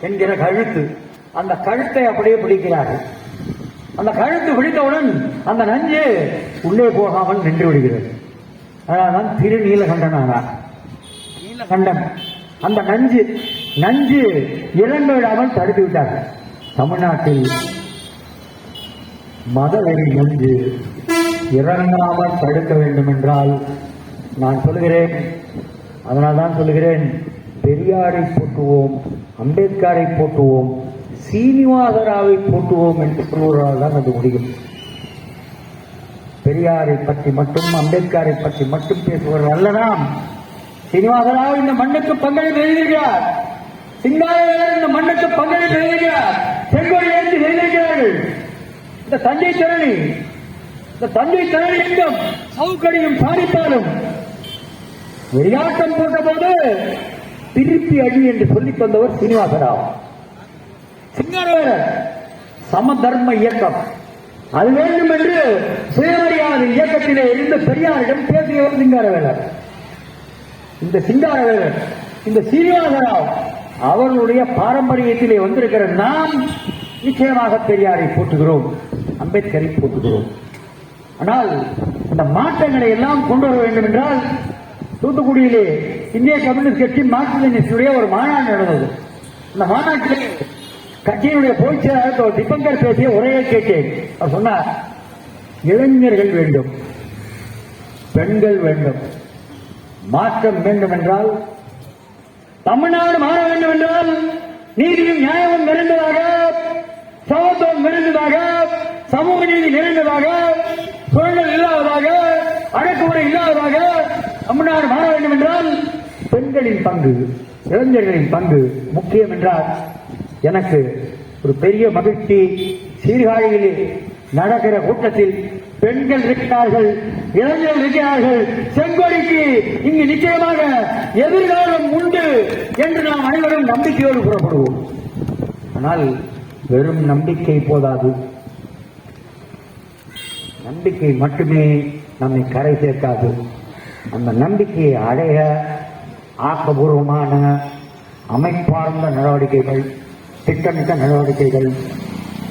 என்கிற கழுத்து. அந்த கழுத்தை அப்படியே பிடிக்கிறார்கள். அந்த கழுத்து பிடித்தவுடன் அந்த நஞ்சு உள்ளே போகாமல் நின்று விடுகிறது. அதனால்தான் திருநீலகண்டனானார். நீலகண்டன். அந்த நஞ்சு நஞ்சு இறந்து விடாமல் தடுத்து விட்டார்கள். தமிழ்நாட்டில் மதவெறி நஞ்சு இறங்காமல் தடுக்க வேண்டும் என்றால் நான் சொல்கிறேன் அதனால்தான் சொல்கிறேன் பெரியாரை போற்றுவோம் அம்பேத்கரை போற்றுவோம் சீனிவாசராவை போற்றுவோம் என்று சொல்வதால் தான் அது முடியும். பெரியாரை பற்றி மட்டும் அம்பேத்கரை பற்றி மட்டும் பேசுவர்கள் அல்லதாம் சீனிவாசராவ் இந்த மண்ணுக்கு பங்களிப்பு எழுதுகிறார் சிங்காரவேலர் இந்த மண்ணுக்கு பங்களிப்பு எழுதுகிறார் செங்கோடி ஏற்றி எழுதுகிறார்கள் இந்த தஞ்சை திறனி இந்த தஞ்சை திறனி என்றும் சவுக்கடியும் சாதித்தாலும் வெறியாட்டம் போட்ட போது திருப்பி அடி என்று சொல்லித் தந்தவர் சீனிவாசராவ். சிங்கரவேலர் சமதர்ம இயக்கம். அது வேண்டும் என்று சுயமரியாதை இயக்கத்திலே இருந்து பெரியாரிடம் பேசியவர் சிங்காரவேலர். இந்த சிங்காரவேலர் இந்த சீனிவாசராவ் அவர்களுடைய பாரம்பரியத்திலே வந்திருக்கிற நாம் நிச்சயமாக பெரியாரை போட்டுகிறோம் அம்பேத்கரை போட்டுகிறோம் ஆனால் இந்த மாற்றங்களை எல்லாம் கொண்டு வர வேண்டும் என்றால் தூத்துக்குடியிலே இந்திய கம்யூனிஸ்ட் கட்சி மார்க்சிஸ்டுடைய ஒரு மாநாடு நடந்தது. அந்த மாநாட்டிலே கட்சியினுடைய பொதுச்செயலாளர் திபங்கர் பேசிய உரையை கேட்டேன் அவர் சொன்னார் இளைஞர்கள் வேண்டும் பெண்கள் வேண்டும் மாற்றம் வேண்டும் என்றால் தமிழ்நாடு மாற வேண்டும் என்றால் நீதியும் நியாயமும் நிறைந்ததாக சமத்துவம் நிறைந்ததாக சமூக நீதி நிறைந்ததாக சுழல் இல்லாததாக அடக்குமுறை இல்லாத தமிழ்நாடு மாற வேண்டும் என்றால் பெண்களின் பங்கு இளைஞர்களின் பங்கு முக்கியம் என்றால் எனக்கு ஒரு பெரிய மகிழ்ச்சி. சீர்காழியிலே நடக்கிற கூட்டத்தில் பெண்கள் இருக்கிறார்கள் இளைஞர்கள் இருக்கிறார்கள். செங்கோடிக்கு இங்கு நிச்சயமாக எதிர்காலம் உண்டு என்று நாம் அனைவரும் நம்பிக்கையோடு புறப்படுவோம் ஆனால் வெறும் நம்பிக்கை போதாது. நம்பிக்கை மட்டுமே நம்மை கரை சேர்க்காது. அந்த நம்பிக்கையை அடைய ஆக்கபூர்வமான அமைப்பார்ந்த நடவடிக்கைகள் திட்டமிட்ட நடவடிக்கைகள்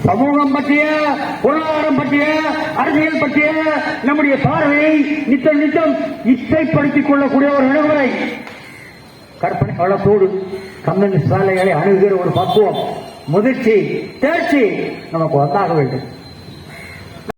சமூகம் பற்றிய பொருளாதாரம் பற்றிய அரசியல் பற்றிய நம்முடைய பார்வையை நித்தம் நித்தம் இச்சைப்படுத்திக் கொள்ளக்கூடிய ஒரு நடைமுறை கற்பனை வளத்தோடு கம்யூனிஸ்ட் வேலைகளை அணுகுகிற ஒரு பக்குவம் முதிர்ச்சி தேர்ச்சி நமக்கு வந்தாக வேண்டும்.